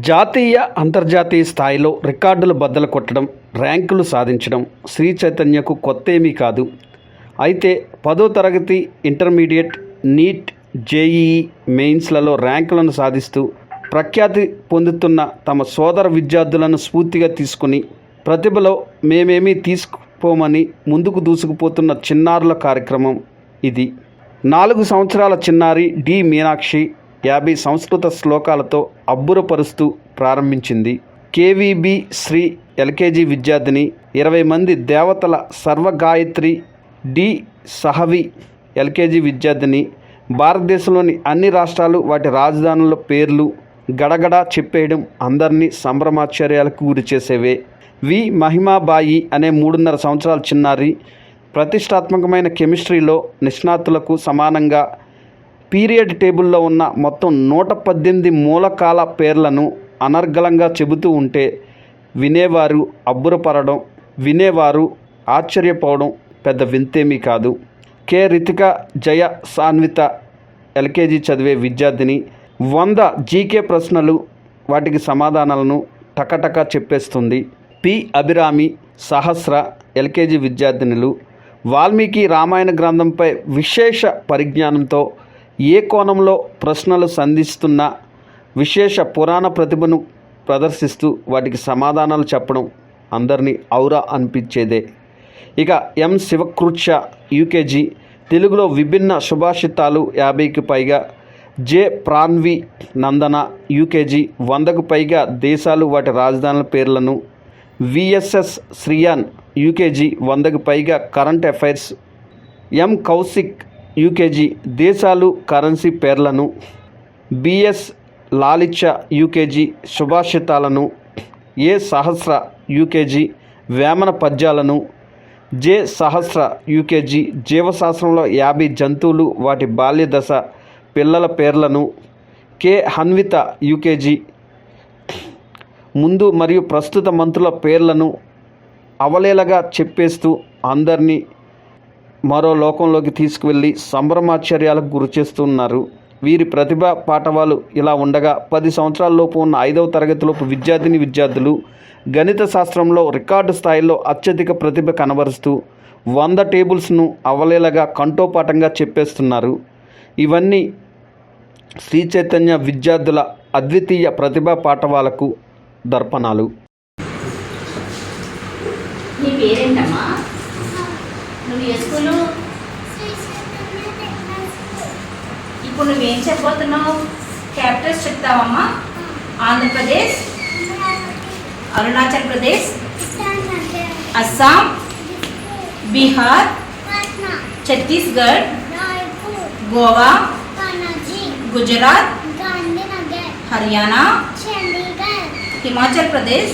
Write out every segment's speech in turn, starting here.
జాతీయ అంతర్జాతీయ స్థాయిలో రికార్డులు బద్దలు కొట్టడం ర్యాంకులు సాధించడం శ్రీ చైతన్యకు కొత్తేమీ కాదు. అయితే పదో తరగతి ఇంటర్మీడియట్ నీట్ జేఈఈ మెయిన్స్లలో ర్యాంకులను సాధిస్తూ ప్రఖ్యాతి పొందుతున్న తమ సోదర విద్యార్థులను స్ఫూర్తిగా తీసుకుని ప్రతిభలో మేమేమీ తీసుకుపోమని ముందుకు దూసుకుపోతున్న చిన్నారుల కార్యక్రమం ఇది. నాలుగు సంవత్సరాల చిన్నారి డి మీనాక్షి యాభై సంస్కృత శ్లోకాలతో అబ్బురపరుస్తూ ప్రారంభించింది. కేవీబి శ్రీ ఎల్కేజీ విద్యార్థిని ఇరవై మంది దేవతల సర్వగాయత్రి డి సహవి ఎల్కేజీ విద్యార్థిని భారతదేశంలోని అన్ని రాష్ట్రాలు వాటి రాజధానుల పేర్లు గడగడ చెప్పేయడం అందరినీ సంభ్రమాశ్చర్యాలకు గురి చేసేవే. వి మహిమాబాయి అనే మూడున్నర సంవత్సరాల చిన్నారి ప్రతిష్టాత్మకమైన కెమిస్ట్రీలో నిష్ణాతులకు సమానంగా పీరియడ్ టేబుల్లో ఉన్న మొత్తం నూట పద్దెనిమిది మూలకాల పేర్లను అనర్గళంగా చెబుతూ ఉంటే వినేవారు అబ్బురపడడం వినేవారు ఆశ్చర్యపోవడం పెద్ద వింతేమీ కాదు. కె. రితిక జయ సాన్విత ఎల్కేజీ చదివే విద్యార్థిని వంద జీకే ప్రశ్నలు వాటికి సమాధానాలను టకటక చెప్పేస్తుంది. పి. అభిరామి సహస్ర ఎల్కేజీ విద్యార్థినులు వాల్మీకి రామాయణ గ్రంథంపై విశేష పరిజ్ఞానంతో ఏ కోణంలో ప్రశ్నలు సంధిస్తున్న విశేష పురాణ ప్రతిభను ప్రదర్శిస్తూ వాటికి సమాధానాలు చెప్పడం అందరినీ ఔరా అనిపించేదే. ఇక ఎం శివకృత్య యూకేజీ తెలుగులో విభిన్న సుభాషితాలు యాభైకి పైగా జె ప్రాన్వి నందన యూకేజీ వందకు పైగా దేశాలు వాటి రాజధానుల పేర్లను విఎస్ఎస్ శ్రియాన్ యూకేజీ వందకు పైగా current affairs M Kaushik UKG దేశాలు కరెన్సీ పేర్లను బిఎస్ లాలిచ్చ యూకేజీ సుభాషితాలను ఏ సహస్ర యూకేజీ వేమన పద్యాలను జే సహస్ర యూకేజీ జీవశాస్త్రంలో యాభై జంతువులు వాటి బాల్య దశ పిల్లల పేర్లను కే హన్విత యూకేజీ ముందు మరియు ప్రస్తుత మంత్రుల పేర్లను అవలేలగా చెప్పేస్తూ అందరినీ మరో లోకంలోకి తీసుకువెళ్ళి సంభ్రమాశ్చర్యాలకు గురి చేస్తున్నారు. వీరి ప్రతిభ పాఠవాలు ఇలా ఉండగా పది సంవత్సరాలలోపు ఉన్న ఐదవ తరగతిలోపు విద్యార్థిని విద్యార్థులు గణిత శాస్త్రంలో రికార్డు స్థాయిలో అత్యధిక ప్రతిభ కనబరుస్తూ వంద టేబుల్స్ను అవలేలగా కంఠోపాఠంగా చెప్పేస్తున్నారు. ఇవన్నీ శ్రీ చైతన్య విద్యార్థుల అద్వితీయ ప్రతిభా పాఠవాలకు దర్పణాలు. ఏ స్కూలు? ఇప్పుడు నువ్వేం చెప్పబోతున్నావు? Capitals చెప్తావమ్మా. Andhra Pradesh Arunachal Pradesh Assam Bihar Chhattisgarh Goa Gujarat Haryana Himachal Pradesh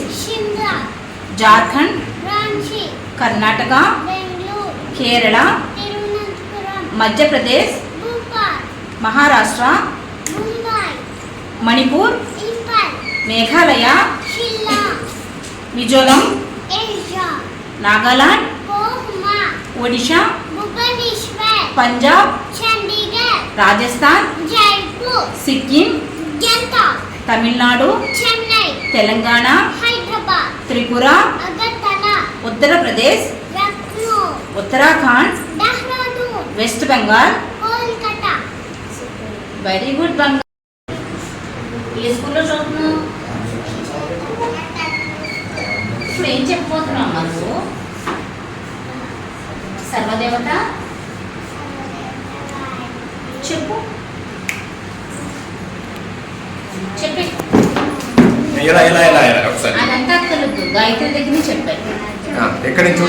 Jharkhand Karnataka Kerala Madhya Pradesh Maharashtra Manipur Meghalaya Mizoram Nagaland Odisha Punjab Chandigarh Rajasthan Sikkim Tamil Nadu Chennai Telangana Hyderabad Tripura Uttar Pradesh Uttarakhand West Bengal Kolkata very good Bengal ఏ స్కూల్లో చదువుతున్నావు? ఇప్పుడు ఏం చెప్పబోతున్నావు మనకు సర్వదేవత? చెప్పు. చెప్పి. అదంతా తెలుగు. గాయత్రి దగ్గర ఆ, ఎక్కడి నుంచి?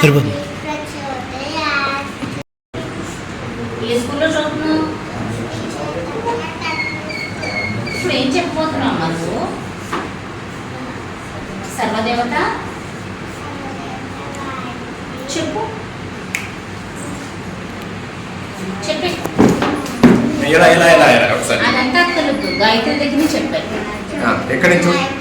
సరిపోతుంది. ఏ చెప్పబోతున్నావు అమ్మా నువ్వు? సర్వదేవత? చెప్పు. చెప్పి. ఎలా ఎలా ఎలా ఎలా ఒకసారి. అదంతా తెలుగు. గాయత్రి దగ్గర ఆ, ఎక్కడి నుంచి?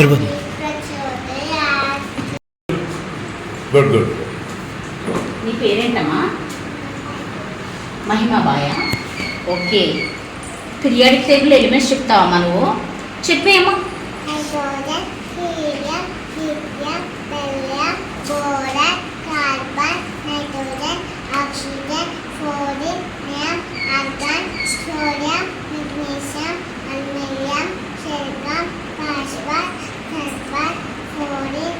సరిపోతుంది. గుడ్ గుడ్ నీ పేరేంటమ్మా? మహిమాబాయ ఓకే. పీరియాడిక్ టేబుల్ ఎలిమెంట్స్ చెప్తావమ్మా నువ్వు? Nitrogen oxygen fluorine neon argon sodium morning.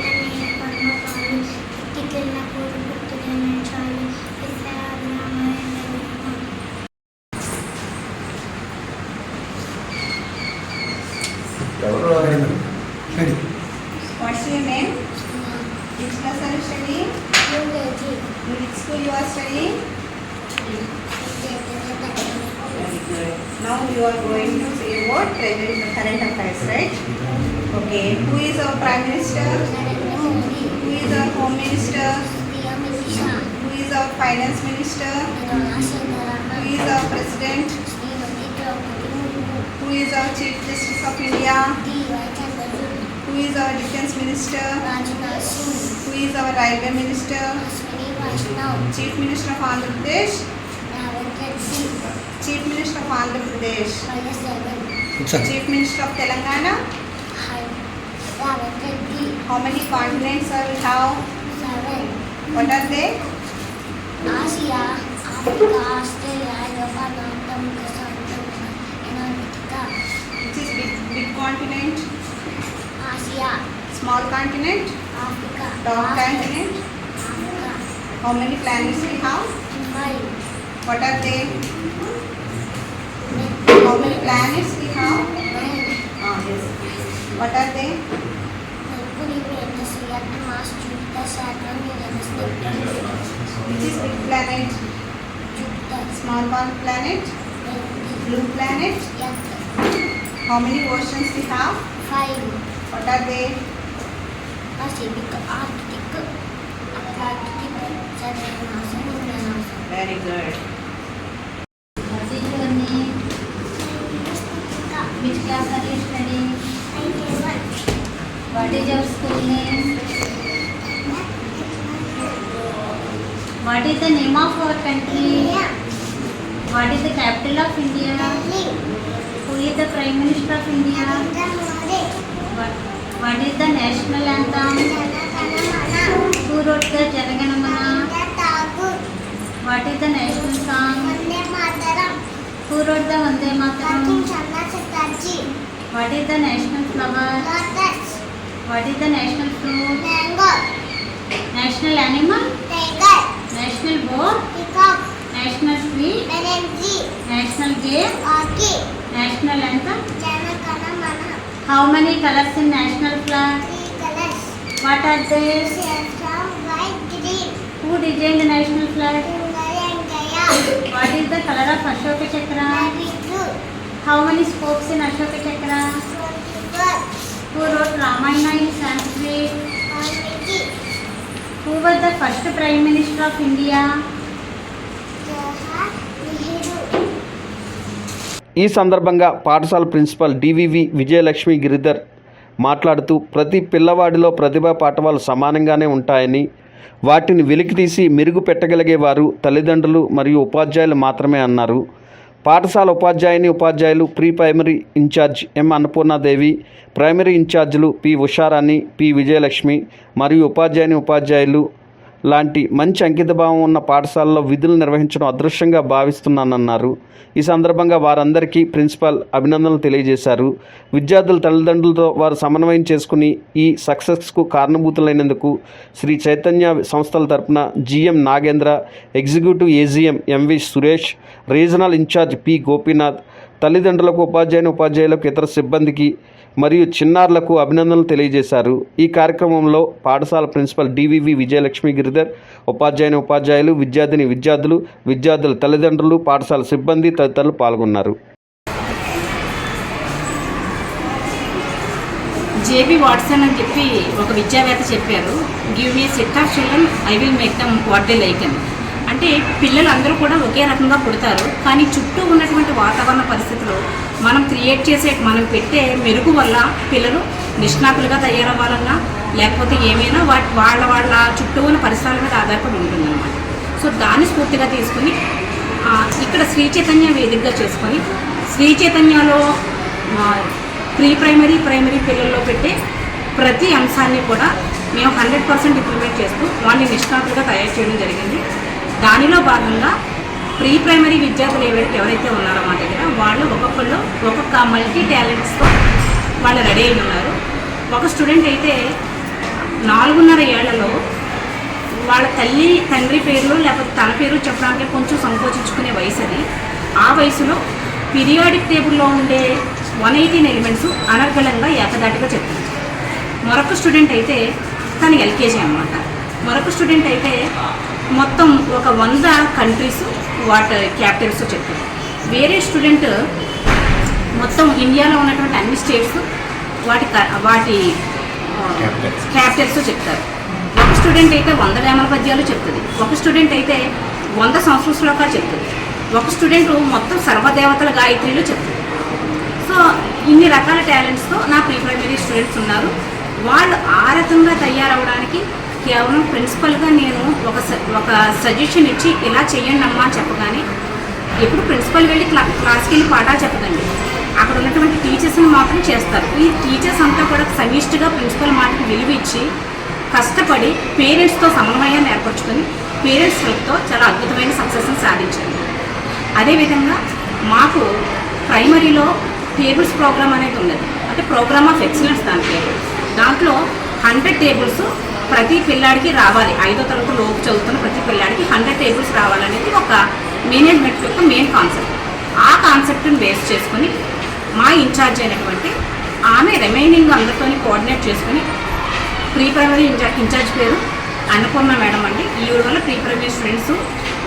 Prime Minister? Who is our Home Minister? Who is our Finance Minister? Who is our President? Who is our Chief Justice of India? Who is our Defense Minister? Who is our Railway Minister? Chief Minister of Andhra Pradesh? Chief Minister of Andhra Pradesh? Chief Minister of Telangana? How many continents are we have? Seven. What are they? Asia, Africa, Australia, Japan, and Antarctica. Which is big, big continent? Asia. Small continent? Africa. Dog continent? Africa. How many planets we have? Five. What are they? How many planets we have? Nine. Ah, yes. What are they? This is Which is big planet? Jupiter. Small one planet? Blue planet? Yatna. How many oceans we have? Five. What are they? Pacific, Arctic, Atlantic, Southern Ocean, Indian Ocean. Very good. What is your school name? What is the name of our country? What is the capital of India? Who is the Prime Minister of India? What, what is the national anthem? Jana Who wrote the Janaganamana? What is the national song? Vande Who wrote the Vande Mataram? What is the national flower? What is the national fruit? Mango. National animal? Tiger. National bird? Peacock. National sweet? Energy. National game? Hockey. National anthem? Jana Gana Mana. How many colors in national flag? Three colors. What are they? Yellow, white, green. Who designed the national flag? Ungari and Gaya. What is the color of Ashoka Chakra? Navy blue. How many spokes in Ashoka Chakra? Twenty-four. Who wrote Ramayana in Sanskrit? Almiki. Who was the first Prime Minister of India? Jawahar Nehru. ఈ సందర్భంగా పాఠశాల principal DVV Vijayalakshmi Giridhar మాట్లాడుతూ ప్రతి పిల్లవాడిలో ప్రతిభా పాఠవాలు సమానంగానే ఉంటాయని వాటిని వెలికితీసి మెరుగు పెట్టగలిగే వారు తల్లిదండ్రులు మరియు ఉపాధ్యాయులు మాత్రమే అన్నారు పాఠశాల ఉపాధ్యాయుని ఉపాధ్యాయులు pre primary incharge M Annapurnadevi primary ఇన్ఛార్జీలు పి ఉషారాణి పి విజయలక్ష్మి మరియు ఉపాధ్యాయుని ఉపాధ్యాయులు లాంటి మంచి అంకితభావం ఉన్న పాఠశాలలో విధులు నిర్వహించడం అదృశ్యంగా భావిస్తున్నానన్నారు. ఈ సందర్భంగా వారందరికీ ప్రిన్సిపాల్ అభినందనలు తెలియజేశారు. విద్యార్థుల తల్లిదండ్రులతో వారు సమన్వయం చేసుకుని ఈ సక్సెస్కు కారణభూతులైనందుకు శ్రీ చైతన్య సంస్థల తరపున GM Nagendra executive AGM MV Suresh regional incharge P Gopinath తల్లిదండ్రులకు ఉపాధ్యాయుని ఉపాధ్యాయులకు ఇతర సిబ్బందికి మరియు చిన్నారులకు అభినందనలు తెలియజేశారు. ఈ కార్యక్రమంలో పాఠశాల ప్రిన్సిపల్ డివివి విజయలక్ష్మి గిరిధర్ ఉపాధ్యాయుని ఉపాధ్యాయులు విద్యార్థిని విద్యార్థులు విద్యార్థుల తల్లిదండ్రులు పాఠశాల సిబ్బంది తదితరులు పాల్గొన్నారు. జేబీ వాట్సన్ అని చెప్పి ఒక విద్యావేత్త చెప్పారు give me set of children I will make them what they like అని. అంటే పిల్లలు అందరూ కూడా ఒకే రకంగా పుడతారు కానీ చుట్టూ ఉన్నటువంటి వాతావరణ మనం క్రియేట్ చేసే మనం పెట్టే మెరుగు వల్ల పిల్లలు నిష్ణాతులుగా తయారవ్వాలన్నా లేకపోతే ఏమైనా వాటి వాళ్ళ వాళ్ళ చుట్టూ ఉన్న పరిసరాల మీద ఆధారపడి ఉంటుందన్నమాట. సో దాన్ని స్ఫూర్తిగా తీసుకుని ఇక్కడ శ్రీ చైతన్య వేదికగా చేసుకొని శ్రీ చైతన్యలో ప్రీ ప్రైమరీ ప్రైమరీ పిల్లల్లో పెట్టే ప్రతి అంశాన్ని కూడా మేము హండ్రెడ్ పర్సెంట్ ఇంప్లిమెంట్ చేస్తూ వాళ్ళని నిష్ణాతులుగా తయారు చేయడం జరిగింది. దానిలో భాగంగా ప్రీ ప్రైమరీ విద్యార్థులు ఎవరైతే ఎవరైతే ఉన్నారో వాళ్ళు ఒక్కొక్కళ్ళు ఒక్కొక్క మల్టీ టాలెంట్స్తో వాళ్ళు రెడీ అయి ఉన్నారు. ఒక స్టూడెంట్ అయితే నాలుగున్నర ఏళ్ళలో వాళ్ళ తల్లి తండ్రి పేర్లు లేకపోతే తన పేరు చెప్పడానికి కొంచెం సంకోచించుకునే వయసు అది. ఆ వయసులో పీరియాడిక్ టేబుల్లో ఉండే వన్ ఎయిటీన్ ఎలిమెంట్స్ అనర్గళంగా ఏకదాటిగా చెప్తుంది మరొక స్టూడెంట్ అయితే తను ఎల్కేజీ అనమాట మరొక స్టూడెంట్ అయితే మొత్తం ఒక వంద కంట్రీస్ వాటి క్యాపిటల్స్ చెప్తుంది వేరే స్టూడెంట్ మొత్తం ఇండియాలో ఉన్నటువంటి అన్ని స్టేట్స్ వాటి వాటి. క్యాపిటల్స్ చెప్తారు. ఒక స్టూడెంట్ అయితే వంద వేమల పద్యాలు చెప్తుంది. ఒక స్టూడెంట్ అయితే వంద సంస్కృత శ్లోకాలు చెప్తుంది. ఒక స్టూడెంట్ మొత్తం సర్వదేవతల గాయత్రిలు చెప్తుంది. సో ఇన్ని రకాల టాలెంట్స్తో నా ప్రీ ప్రైమరీ స్టూడెంట్స్ ఉన్నారు. వాళ్ళు ఆ రకంగా తయారవడానికి కేవలం ప్రిన్సిపల్గా నేను ఒక ఒక సజెషన్ ఇచ్చి ఇలా చెయ్యండి అమ్మా అని చెప్పగానే ప్రిన్సిపల్ వెళ్ళి క్లా క్లాస్కి వెళ్ళి పాఠాలు చెప్పదండి. అక్కడ ఉన్నటువంటి టీచర్స్ని మాత్రం చేస్తారు. ఈ టీచర్స్ అంతా కూడా సమిష్టిగా ప్రిన్సిపల్ మాటకి విలువ ఇచ్చి కష్టపడి పేరెంట్స్తో సమన్వయాన్ని ఏర్పరచుకొని పేరెంట్స్ హెల్ప్తో చాలా అద్భుతమైన సక్సెస్ని సాధించారు. అదేవిధంగా మాకు ప్రైమరీలో టేబుల్స్ ప్రోగ్రామ్ అనేది ఉన్నది. అంటే ప్రోగ్రామ్ ఆఫ్ ఎక్సలెన్స్ దాని పేరు. దాంట్లో హండ్రెడ్ టేబుల్స్ ప్రతి పిల్లాడికి రావాలి. ఐదో తరగతి లోపు చదువుతున్న ప్రతి పిల్లాడికి హండ్రెడ్ టేబుల్స్ రావాలనేది ఒక మేనేజ్మెంట్ యొక్క మెయిన్ కాన్సెప్ట్ ఆ కాన్సెప్ట్ని బేస్ చేసుకుని మా ఇన్ఛార్జ్ అయినటువంటి ఆమె రిమైనింగ్ అందరితో కోఆర్డినేట్ చేసుకుని ప్రీ ప్రైమరీ ఇన్ఛార్జ్ ఇన్ఛార్జ్ పేరు అన్నపూర్ణ మేడం అండి. ఈవిడ వల్ల ప్రీ ప్రైమరీ స్టూడెంట్స్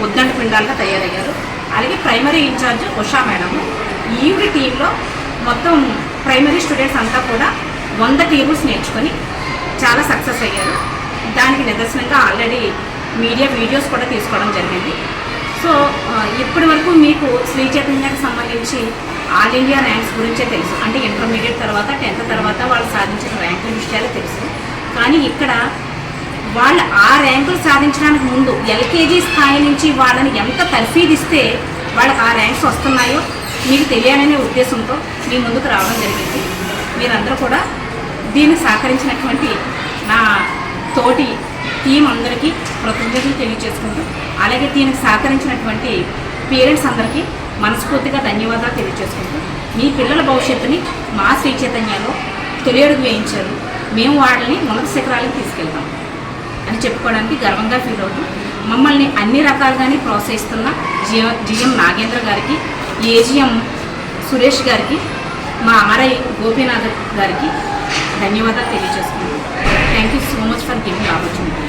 ఉద్దండ పిండాలుగా తయారయ్యారు. అలాగే ప్రైమరీ ఇన్ఛార్జ్ ఉషా మేడము. ఈవిడ టీంలో మొత్తం ప్రైమరీ స్టూడెంట్స్ అంతా కూడా వంద టేబుల్స్ నేర్చుకొని చాలా సక్సెస్ అయ్యారు. దానికి నిదర్శనంగా ఆల్రెడీ మీడియా వీడియోస్ కూడా తీసుకోవడం జరిగింది. సో ఇప్పటి వరకు మీకు శ్రీ చైతన్యకు సంబంధించి ఆల్ ఇండియా ర్యాంక్స్ గురించే తెలుసు. అంటే ఇంటర్మీడియట్ తర్వాత టెన్త్ తర్వాత వాళ్ళు సాధించిన ర్యాంకుల విషయాలు తెలుసు. కానీ ఇక్కడ వాళ్ళ ఆ ర్యాంకులు సాధించడానికి ముందు ఎల్కేజీ స్థాయి నుంచి వాళ్ళని ఎంత తర్ఫీదిస్తే వాళ్ళకి ఆ ర్యాంక్స్ వస్తున్నాయో మీకు తెలియాలనే ఉద్దేశంతో మీ ముందుకు రావడం జరిగింది. మీరందరూ కూడా దీన్ని సహకరించినటువంటి నా తోటి టీం అందరికీ కృతజ్ఞతలు తెలియజేసుకుంటూ అలాగే దీనికి సహకరించినటువంటి పేరెంట్స్ అందరికీ మనస్ఫూర్తిగా ధన్యవాదాలు తెలియజేసుకుంటూ మీ పిల్లల భవిష్యత్తుని మా శ్రీ చైతన్యలో తొలియడుగు వేయించారు. మేము వాళ్ళని ఉన్నత శిఖరాలకు తీసుకెళ్తాం అని చెప్పుకోవడానికి గర్వంగా ఫీల్ అవుతూ మమ్మల్ని అన్ని రకాలుగానే ప్రోత్సహిస్తున్న జిఎం జిఎం నాగేంద్ర గారికి ఏజిఎం సురేష్ గారికి మా ఆర్ఐ గోపీనాథ్ గారికి ధన్యవాదాలు తెలియజేసుకుంటున్నాను thank you so much for giving opportunity